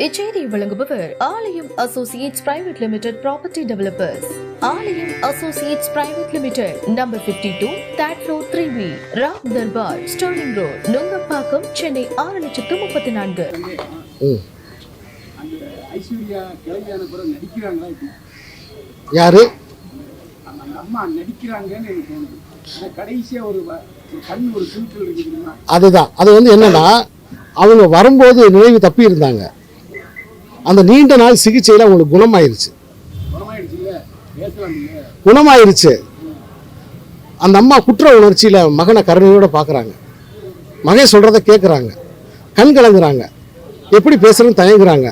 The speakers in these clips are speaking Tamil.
இச்செய்தியை வழங்குபவர் Aalayam associates private limited property developers. Aalayam associates private limited number 52 two third floor three B Ram Darbar Sterling road Nungambakkam Chennai ஆறு லட்சத்து முப்பத்தி நான்கு. யாரு? அதுதான். அது வந்து என்னன்னா அவங்க வரும்போது நினைவு தப்பி இருந்தாங்க அந்த நீண்ட நாள் சிகிச்சையில் அவங்களுக்கு குணமாயிருச்சு. குணமாயிருச்சு. அந்த அம்மா குற்ற உணர்ச்சியில் மகனை கருணையோட பார்க்குறாங்க மகன் சொல்கிறத கேட்குறாங்க கண் கலங்குறாங்க. எப்படி பேசுறதுன்னு தயங்குறாங்க.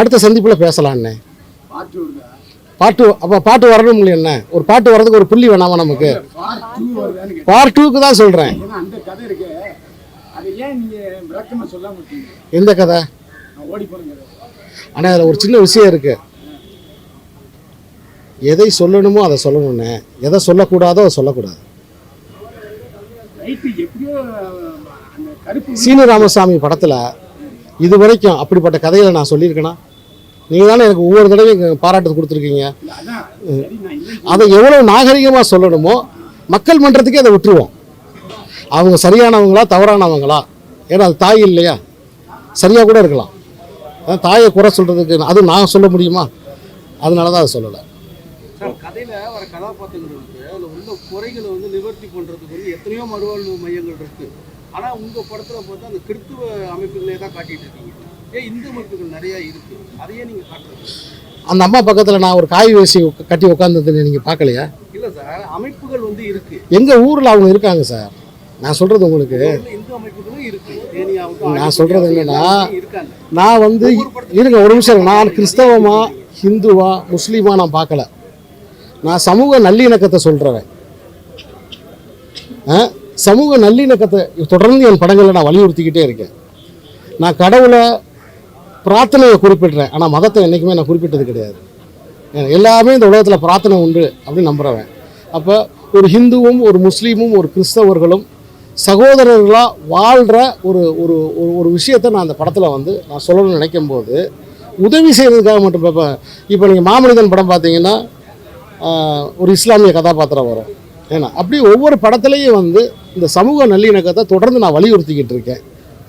அடுத்த சந்திப்பில் பேசலான்னே பாட்டு அப்போ பாட்டு வரணும் இல்லையா ஒரு பாட்டு வர்றதுக்கு ஒரு புள்ளி வேணாமா நமக்கு? பார்ட் டூக்கு தான் சொல்கிறேன் எந்த கதை? ஆனால் அதில் ஒரு சின்ன விஷயம் இருக்குது எதை சொல்லணுமோ அதை சொல்லணும்னு. எதை சொல்லக்கூடாதோ அதை சொல்லக்கூடாது. ரைட்டு சீனு ராமசாமி படத்தில் இது வரைக்கும் அப்படிப்பட்ட கதைகளை நான் சொல்லியிருக்கேனா? நீங்கள் தானே எனக்கு ஒவ்வொரு தடவையும் பாராட்டு கொடுத்துருக்கீங்க. அதை எவ்வளோ நாகரிகமாக சொல்லணுமோ மக்கள் மன்றத்துக்கே அதை விட்டுருவோம். அவங்க சரியானவங்களா தவறானவங்களா? ஏன்னா அது தாய் இல்லையா? சரியாக கூட இருக்கலாம். அதான் தாயை குறை சொல்கிறதுக்கு அது நான் சொல்ல முடியுமா? அதனால தான் அதை சொல்லலை. சார் கதையில வர கதாபாத்திரங்களுக்கு அதுல உள்ள குறைகளை வந்து நிவர்த்தி பண்றதுக்கு வந்து எத்தனையோ மறுவாழ்வு மையங்கள் இருக்கு. ஆனா உங்க படத்துல பார்த்தா அந்த கிறித்துவ அமைப்புகளே தான் காட்டிட்டு இருக்கீங்க. ஏன் இந்து அமைப்புகள் நிறைய இருக்கு? அதையே நீங்க காட்டுறது அந்த அம்மா பக்கத்தில் நான் ஒரு காய் வேசி கட்டி உட்காந்துருந்தேன் நீங்கள் பார்க்கலையா? இல்ல சார் அமைப்புகள் வந்து இருக்கு. எங்கள் ஊரில் அவங்க இருக்காங்க சார். நான் சொல்கிறது உங்களுக்கு. நான் சொல்கிறது என்னென்னா நான் வந்து இருங்க ஒரு நிமிஷம் நான் கிறிஸ்தவமா ஹிந்துவா முஸ்லீமா நான் பார்க்கல. நான் சமூக நல்லிணக்கத்தை சொல்கிறவன் சமூக நல்லிணக்கத்தை தொடர்ந்து என் படங்களில் நான் வலியுறுத்திக்கிட்டே இருக்கேன். நான் கடவுளை பிரார்த்தனையை குறிப்பிடுறேன். ஆனால் மதத்தை என்றைக்குமே நான் குறிப்பிட்டது கிடையாது. எல்லாமே இந்த உலகத்தில் பிரார்த்தனை உண்டு அப்படின்னு நம்புகிறவன் அப்போ ஒரு ஹிந்துவும் ஒரு முஸ்லீமும் ஒரு கிறிஸ்தவர்களும் சகோதரர்களாக வாழ்கிற ஒரு ஒரு ஒரு ஒரு விஷயத்தை நான் அந்த படத்தில் வந்து நான் சொல்லணும்னு நினைக்கும் போது உதவி செய்கிறதுக்காக மட்டும் பார்ப்பேன் இப்போ நீங்கள் மாமனிதன் படம் பார்த்தீங்கன்னா ஒரு இஸ்லாமிய கதாபாத்திரம் வரும். ஏன்னா அப்படி ஒவ்வொரு படத்துலையும் வந்து இந்த சமூக நல்லிணக்கத்தை தொடர்ந்து நான் வலியுறுத்திக்கிட்டு இருக்கேன்.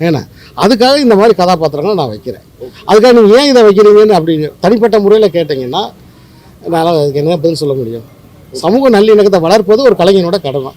ஏன்னா அதுக்காக இந்த மாதிரி கதாபாத்திரங்களை நான் வைக்கிறேன். அதுக்காக நீங்கள் ஏன் இதை வைக்கிறீங்கன்னு அப்படி தனிப்பட்ட முறையில் கேட்டிங்கன்னா என்னால் அதுக்கு என்ன பதில் சொல்ல முடியும்? சமூக நல்லிணக்கத்தை வளர்ப்பது ஒரு கலைஞனோட கடமை.